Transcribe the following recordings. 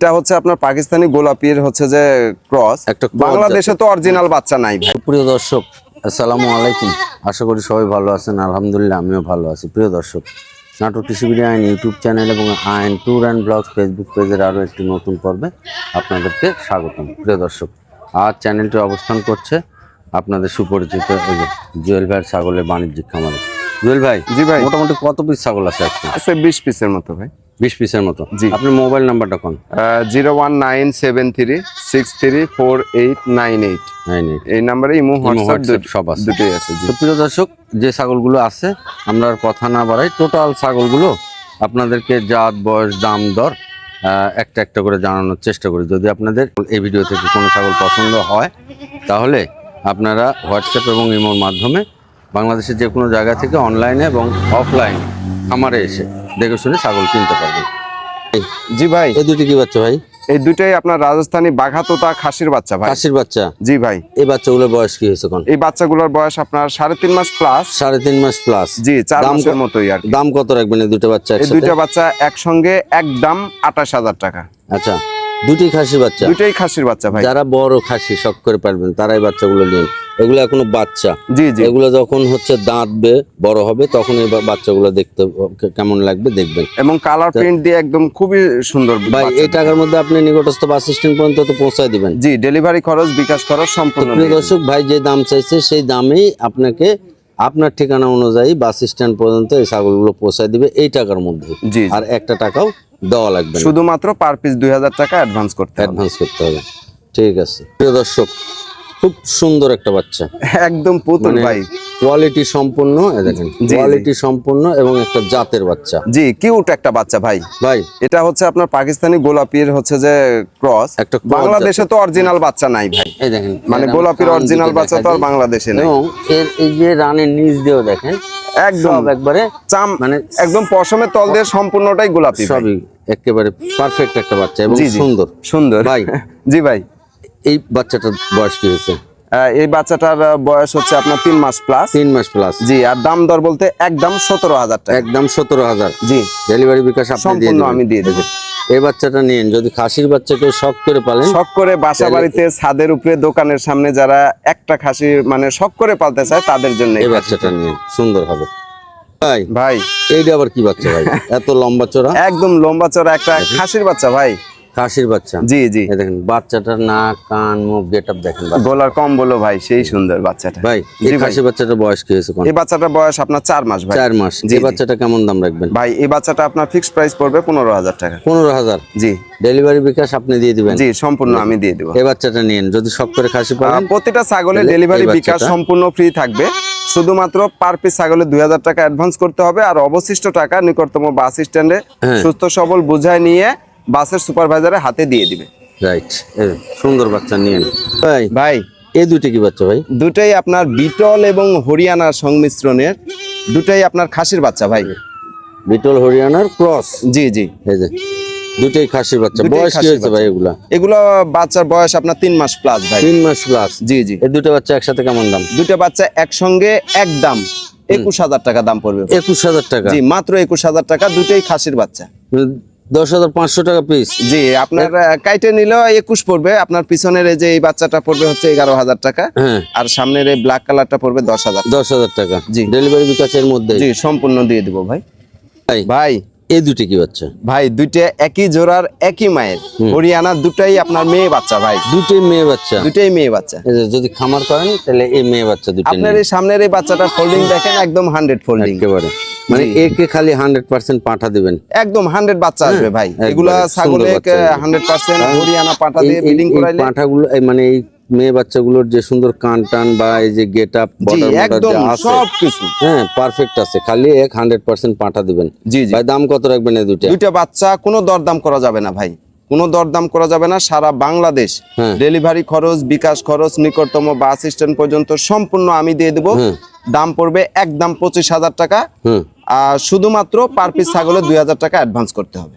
এটা হচ্ছে আপনার পাকিস্তানি গোলাপির হচ্ছে যে ক্রস একটা বাংলাদেশে তো অরিজিনাল বাচ্চা নাই ভাই। প্রিয় দর্শক আসসালামু আলাইকুম। আশা করি সবাই ভালো আছেন। আলহামদুলিল্লাহ আমিও ভালো আছি। প্রিয় দর্শক নাটক কৃষিবিড়ি আইন ইউটিউব চ্যানেল এবং আইন ট্যুর অ্যান্ড ব্লগ ফেসবুক পেজের আরও একটি নতুন পর্বে আপনাদেরকে স্বাগতম। প্রিয় দর্শক আজ চ্যানেলটি অবস্থান করছে আপনাদের সুপরিচিত জুয়েল ভাইয়ের ছাগলের বাণিজ্যিক খামারে। জুয়েল ভাই জি ভাই। মোটামুটি কত পিস ছাগল আছে আজকে? আছে বিশ পিসের মতো ভাই। বিশ পিসের মতো। জি। আপনার মোবাইল নাম্বারটা কোন? Zero one nine seven three six three four eight nine eight. Nine eight. এই নাম্বারে ইমো হোয়াটসঅ্যাপ সব আছে। দুটোই আছে তো প্রিয় দর্শক যে ছাগলগুলো আছে আমরা আর কথা না বাড়াই টোটাল ছাগলগুলো আপনাদেরকে জাত বয়স দাম দর একটা একটা করে জানানোর চেষ্টা করি। যদি আপনাদের এই ভিডিও থেকে কোনো ছাগল পছন্দ হয় তাহলে আপনারা হোয়াটসঅ্যাপ এবং ইমোর মাধ্যমে বাংলাদেশের যে কোনো জায়গা থেকে অনলাইনে এবং অফলাইন আমারে এসে দেখে শুনে ছাগল কিনতে পারবেন জি ভাই। এই দুটি কি বাচ্চা ভাই? এই দুটাই আপনার রাজস্থানী বাঘাতোতা খাসির বাচ্চা ভাই। খাসির বাচ্চা? জি ভাই। এই বাচ্চাগুলোর বয়স কি হয়েছে কোন এই বাচ্চাগুলোর বয়স আপনার সাড়ে তিন মাস প্লাস সাড়ে তিন মাস প্লাস জি চার মাসের মতোই আর দাম কত রাখবেন এই দুটো বাচ্চা এই দুটো দুইটা বাচ্চা একসঙ্গে একদম আঠাশ হাজার টাকা। আচ্ছা। দুটি খাসির বাচ্চা। দুইটাই খাসির বাচ্চা ভাই। যারা বড় খাসি শখ করে পারবেন তারাই বাচ্চাগুলো নিন। এগুলো এখনও বাচ্চা। জি জি। এগুলো যখন হচ্ছে দাঁতবে বড় হবে তখন এই বাচ্চাগুলো দেখতে কেমন লাগবে দেখবেন। এবং কালার প্রিন্ট দিয়ে একদম খুবই সুন্দর ভাই এই টাকার মধ্যে আপনি নিকটস্থ বাস স্ট্যান্ড পর্যন্ত তো পৌঁছায় দিবেন। জি ডেলিভারি খরচ বিকাশ খরচ সম্পূর্ণ প্রিয় দর্শক ভাই যে দাম চাইছে সেই দামেই আপনাকে আপনার ঠিকানা অনুযায়ী বাস স্ট্যান্ড পর্যন্ত এই ছাগলগুলো পৌঁছায় দিবে এই টাকার মধ্যে। আর একটা টাকাও দেওয়া লাগবে শুধুমাত্র পার পিস দুই হাজার টাকা অ্যাডভান্স করতে অ্যাডভান্স করতে হবে। ঠিক আছে। প্রিয় দর্শক খুব সুন্দর একটা বাচ্চা। একদম পুতুল মানে ভাই। কোয়ালিটি সম্পূর্ণ দেখেন কোয়ালিটি সম্পূর্ণ এবং একটা জাতের বাচ্চা। জি কিউট একটা বাচ্চা ভাই। ভাই। এটা হচ্ছে আপনার পাকিস্তানি গোলাপির হচ্ছে যে ক্রস একটা বাংলাদেশে তো অরিজিনাল বাচ্চা নাই ভাই। এই দেখেন মানে গোলাপির অরিজিনাল বাচ্চা তো আর বাংলাদেশে নেই। এবং এর এই যে রানের নিচ দিয়েও দেখেন একদম একবারে চাম মানে একদম পশমের তল দিয়ে সম্পূর্ণটাই গোলাপি সবই একেবারে পারফেক্ট একটা বাচ্চা এবং। সুন্দর। সুন্দর। ভাই। জি ভাই। এই বাচ্চাটার বয়স কি হয়েছে? এই বাচ্চাটার বয়স হচ্ছে আপনার তিন মাস প্লাস তিন মাস প্লাস জি আর দাম দর বলতে একদম সতেরো হাজার টাকা। একদম সতেরো হাজার। জি। ডেলিভারি বিকাশ আপনি দিয়ে সম্পূর্ণ আমি দিয়ে দেবো। এই বাচ্চাটা নিন যদি খাসির বাচ্চা কেউ শখ করে পালেন শখ করে বাসা বাড়িতে ছাদের উপরে দোকানের সামনে যারা একটা খাসি মানে শখ করে পালতে চায় তাদের জন্য এই এই বাচ্চাটা নিন সুন্দর হবে। ভাই ভাই। এইটা আবার কি বাচ্চা ভাই? এত লম্বা চড়া? একদম লম্বা চড়া একটা খাসির বাচ্চা ভাই। খাসির বাচ্চা? জি জি। দেখেন বাচ্চাটার নাক কান মুখ গেট আপ দেখেন। গোলার কম বলো ভাই সেই সুন্দর বাচ্চাটা। ভাই এই জি ভাই। খাসি বাচ্চাটার বয়স কি হয়েছে এই বাচ্চাটার বয়স আপনার চার মাস ভাই। চার মাস। জি, এই বাচ্চাটা কেমন দাম রাখবেন? ভাই এই বাচ্চাটা আপনার ফিক্সড প্রাইস পড়বে পনেরো হাজার টাকা। পনেরো হাজার? জি। ডেলিভারি বিকাশ আপনি দিয়ে দিবেন? জি সম্পূর্ণ আমি দিয়ে দেবো। এই বাচ্চাটা নিন যদি শখ করে খাসি আহ, প্রতিটা ছাগলের ডেলিভারি বিকাশ সম্পূর্ণ ফ্রি থাকবে। শুধুমাত্র পার পিস ছাগলে দুই হাজার টাকা অ্যাডভান্স করতে হবে। আর অবশিষ্ট টাকা নিকটতম বাস স্ট্যান্ডে। সুস্থ সবল বুঝায় নিয়ে বাসের সুপারভাইজারের হাতে দিয়ে দিবে। রাইট সুন্দর বাচ্চা নিয়ে ভাই ভাই এই দুটি কি বাচ্চা ভাই? দুটাই আপনার বিটল এবং হরিয়ানার সংমিশ্রণের দুটাই আপনার খাসির বাচ্চা ভাই। বিটল হরিয়ানার ক্রস জি জি। এই যে দুটোই খাসির বাচ্চা। বয়স কি হয়েছে ভাই এগুলা? এগুলো বাচ্চার বয়স আপনার তিন মাস প্লাস ভাই। তিন মাস প্লাস জি জি। এই দুটো বাচ্চা একসাথে কেমন দাম? দুটো বাচ্চা একসঙ্গে এক দাম। একুশ হাজার টাকা দাম পড়বে। একুশ হাজার টাকা? জি মাত্র একুশ হাজার টাকা দুটোই খাসির বাচ্চা। দশ হাজার পাঁচশো টাকা পিস জি আপনার কাইটে নিলেও একুশ পড়বে। আপনার পিছনের এই যে এই বাচ্চাটা পড়বে হচ্ছে এগারো হাজার টাকা। হ্যাঁ। আর সামনের এই ব্ল্যাক কালারটা পড়বে দশ হাজার। দশ হাজার টাকা। জি। ডেলিভারি বিকাশের মধ্যে। জি সম্পূর্ণ দিয়ে দিব ভাই। ভাই ভাই। এই দুটি কি বাচ্চা? ভাই দুইটা একই জোড়ার একই মায়ের। হরিয়ানা দুটাই আপনার মেয়ে বাচ্চা ভাই। দুটোই মেয়ে বাচ্চা। দুটাই মেয়ে বাচ্চা। যদি খামার করেন তাহলে এই মেয়ে বাচ্চা দুটো আপনার এই সামনের এই বাচ্চাটা ফোল্ডিং দেখেন একদম হান্ড্রেড ফোল্ডিং একেবারে। মানে একে খালি হান্ড্রেড পার্সেন্ট পাঠা দিবেন। একদম হান্ড্রেড বাচ্চা আসবে ভাই। এগুলা ছাগলে হান্ড্রেড পার্সেন্ট হরিয়ানা পাটা দিয়ে ব্রিডিং করাইলে পাঁঠাগুলো মানে এই মেয়ে বাচ্চাগুলোর যে সুন্দর কান টান বা এই যে গেট আপ একদম আছে সব কিছু হ্যাঁ পারফেক্ট আছে। খালি এক হান্ড্রেড পার্সেন্ট পাঠা দিবেন। জি ভাই দাম কত রাখবেন এই দুইটা? দুইটা বাচ্চা কোনো দরদাম করা যাবে না ভাই। কোনো দরদাম করা যাবে না সারা বাংলাদেশ। হ্যাঁ। ডেলিভারি খরচ বিকাশ খরচ নিকটতম বাস স্ট্যান্ড পর্যন্ত সম্পূর্ণ আমি দিয়ে দেবো। দাম পড়বে একদম পঁচিশ হাজার টাকা। শুধুমাত্র পার পিস ছাগলে দুই হাজার টাকা অ্যাডভান্স করতে হবে।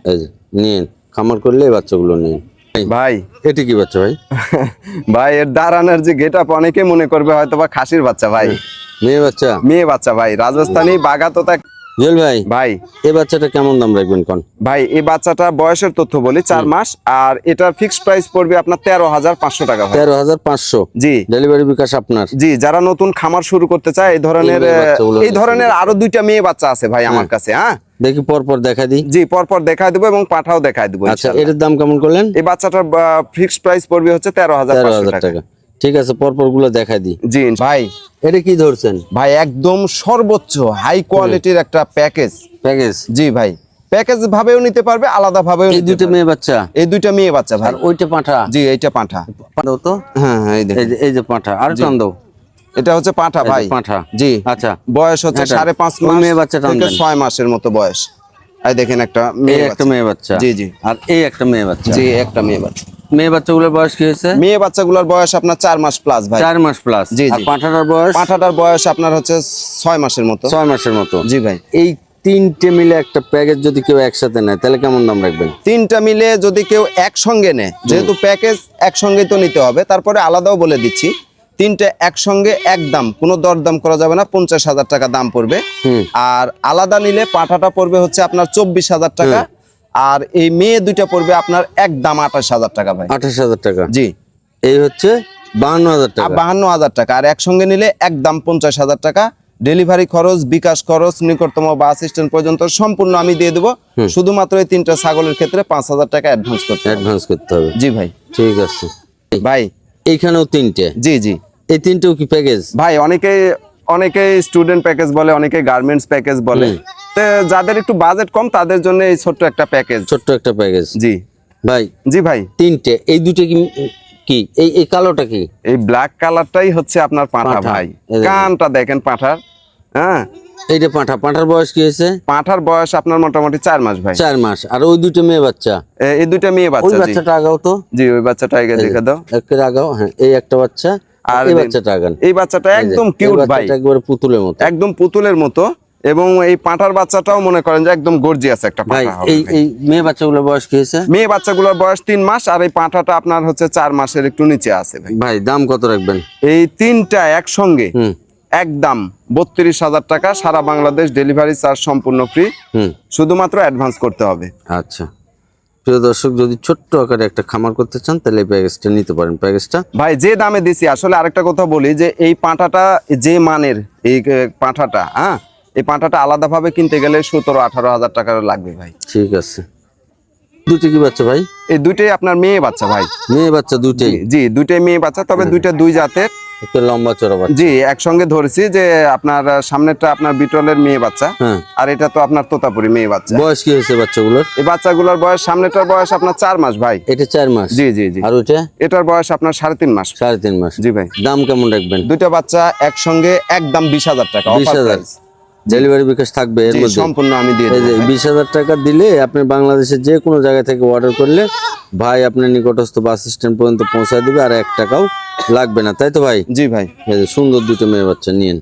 নিয়ে খামার করলে এই বাচ্চাগুলো নিয়ে ভাই। এটি কি বাচ্চা ভাই? ভাই এর দাঁড়ানোর যে গেট আপ অনেকে মনে করবে হয়তো বা খাসির বাচ্চা ভাই। মেয়ে বাচ্চা? মেয়ে বাচ্চা ভাই রাজস্থানী বাগাতোতা জুয়েল ভাই ভাই। এই বাচ্চাটা কেমন দাম রাখবেন কোন? ভাই এই বাচ্চাটা বয়সের তথ্য বলি চার মাস আর এটার ফিক্সড প্রাইস পড়বে আপনার তেরো হাজার পাঁচশো টাকা তেরো হাজার পাঁচশো? জি। ডেলিভারি বিকাশ আপনার? জি যারা নতুন খামার শুরু করতে চায় এই ধরনের এই ধরনের আরও দুইটা মেয়ে বাচ্চা আছে ভাই আমার কাছে হ্যাঁ। দেখি পরপর পর দেখা দিই। জি পরপর দেখায় দেবো এবং পাঠাও দেখায় দেবো আচ্ছা এটার দাম কেমন করলেন? এই বাচ্চাটার ফিক্সড প্রাইস পড়বে হচ্ছে তেরো হাজার টাকা। ঠিক আছে পর পরগুলো দেখা দিই। জি ভাই এটা কি ধরছেন? ভাই একদম সর্বোচ্চ হাই কোয়ালিটির একটা প্যাকেজ প্যাকেজ জি ভাই প্যাকেজ ভাবেও নিতে পারবে আলাদা ভাবেও এই দুটো মেয়ে বাচ্চা? এই দুইটা মেয়ে বাচ্চা ভাই। ওইটা পাঁঠা? জি এইটা পাঁঠা। দাও তো? হ্যাঁ হ্যাঁ এই যে পাঁঠা আর টান দাও। এটা হচ্ছে পাঁঠা ভাই। পাঁঠা। জি। আচ্ছা। বয়স হচ্ছে সাড়ে পাঁচ মাস মেয়ে বাচ্চাটা থেকে। ছয় মাসের মতো বয়স। এই দেখেন একটা মেয়ে একটা মেয়ে বাচ্চা। জি জি। আর এই একটা মেয়ে বাচ্চা। জি একটা মেয়ে বাচ্চা। মেয়ে বাচ্চাগুলোর বয়স কি হয়েছে? মেয়ে বাচ্চাগুলোর বয়স আপনার চার মাস প্লাস ভাই। চার মাস প্লাস জি, জি। পাঁঠাটার বয়স? পাঁঠাটার বয়স আপনার হচ্ছে ছয় মাসের মতো। ছয় মাসের মতো। জি ভাই। এই তিনটে মিলে একটা প্যাকেজ যদি কেউ একসাথে নেয় তাহলে কেমন দাম রাখবেন? তিনটা মিলে যদি কেউ একসঙ্গে নেয় যেহেতু প্যাকেজ একসঙ্গে তো নিতে হবে তারপরে আলাদাও বলে দিচ্ছি তিনটে একসঙ্গে এক একদম কোনো দরদাম করা যাবে না পঞ্চাশ হাজার টাকা দাম পড়বে। আর আলাদা নিলে পাঠাটা পড়বে হচ্ছে আপনার চব্বিশ হাজার টাকা আর এই মেয়ে দুইটা পড়বে আপনার একদম আঠাশ হাজার টাকা ভাই। আঠাশ হাজার টাকা। জি। এই হচ্ছে বাহান্ন হাজার টাকা। বাহান্ন হাজার টাকা। আর একসঙ্গে নিলে একদম পঞ্চাশ হাজার টাকা। ডেলিভারি খরচ বিকাশ খরচ নিকটতম বাস স্ট্যান্ড পর্যন্ত সম্পূর্ণ আমি দিয়ে দেবো। শুধুমাত্র এই তিনটা ছাগলের ক্ষেত্রে পাঁচ হাজার টাকা অ্যাডভান্স করতে হবে। অ্যাডভান্স করতে হবে। জি ভাই। ঠিক আছে। ভাই। এইখানেও তিনটে? জি জি। এই তিনটেও কি প্যাকেজ ভাই অনেকে অনেকে স্টুডেন্ট প্যাকেজ বলে অনেকে গার্মেন্টস প্যাকেজ বলে। যাদের একটু বাজেট কম তাদের জন্য এই ছোট্ট একটা প্যাকেজ ছোট্ট একটা প্যাকেজ জি। ভাই জি ভাই। তিনটে। এই দুটো কি কি? এই এই কালোটা কি? এই ব্ল্যাক কালারটাই হচ্ছে আপনার পাঁঠা। ভাই। কানটা দেখেন পাঁঠার। হ্যাঁ? এইটা পাঁঠা। পাঁঠার বয়স কি হয়েছে? পাঁঠার বয়স আপনার মোটামুটি চার মাস ভাই। চার মাস। আর ওই দুটো মেয়ে বাচ্চা? এই দুইটা মেয়ে বাচ্চা জি। বাচ্চাটা আগাও তো। জি ওই বাচ্চাটা আগে দেখে দাও। একের আগাও। হ্যাঁ এই একটা বাচ্চা। আর এই বাচ্চাটা আগান। এই বাচ্চাটা একদম কিউট ভাই। একবারে পুতুলের মতো। একদম পুতুলের মতো। এবং এই পাঁঠার বাচ্চাটাও মনে করেন যে একদম গর্জিয়াস একটা ভাই পাঁঠা হবে এই এই মেয়ে বাচ্চাগুলোর বয়স কি হয়েছে? মেয়ে বাচ্চাগুলোর বয়স তিন মাস আর এই পাঁঠাটা আপনার হচ্ছে চার মাসের একটু নিচে আছে ভাই। ভাই দাম কত রাখবেন? এই তিনটা একসঙ্গে হুম। একদম বত্রিশ হাজার টাকা সারা বাংলাদেশ ডেলিভারি চার্জ সম্পূর্ণ ফ্রি। হুম। শুধুমাত্র অ্যাডভান্স করতে হবে। আচ্ছা। প্রিয় দর্শক যদি ছোট্ট আকারে একটা খামার করতে চান তাহলে এই প্যাকেজটা নিতে পারেন। প্যাকেজটা? ভাই যে দামে দিছি আসলে আরেকটা কথা বলি যে এই পাঁঠাটা যে মানের এই পাঁঠাটা হ্যাঁ এই পাঁঠাটা আলাদাভাবে কিনতে গেলে সতেরো আঠারো হাজার টাকার লাগবে ভাই। ঠিক আছে। দুটো কি বাচ্চা ভাই? এই দুইটাই আপনার মেয়ে বাচ্চা ভাই। মেয়ে বাচ্চা দুটোই জি দুইটাই মেয়ে বাচ্চা তবে দুইটা দুই জাতের। একটু লম্বা চড়া জি একসঙ্গে ধরেছি যে আপনার সামনেরটা আপনার বিটলের মেয়ে বাচ্চা হ্যাঁ। আর এটা তো আপনার তোতাপুরি মেয়ে বাচ্চা। বয়স কি হয়েছে বাচ্চাগুলোর? এই বাচ্চাগুলোর বয়স সামনেটার বয়স আপনার চার মাস ভাই। এটা চার মাস? জি জি জি। আর ওইটা? এটার বয়স আপনার সাড়ে তিন মাস। সাড়ে তিন মাস। জি ভাই। দাম কেমন রাখবেন? দুইটা বাচ্চা একসঙ্গে একদম বিশ হাজার টাকা বিশ হাজার। ডেলিভারি বিকাশ থাকবে এর মধ্যে। সম্পূর্ণ আমি দিয়ে দেবো। বিশ হাজার টাকা দিলে আপনি বাংলাদেশের যে কোনো জায়গা থেকে অর্ডার করলে ভাই আপনার নিকটস্থ বাস স্ট্যান্ড পর্যন্ত পৌঁছায় দেবে আর এক টাকাও লাগবে না তাই তো ভাই? জি ভাই। এই যে সুন্দর দুটো মেয়ে বাচ্চা নিয়েন।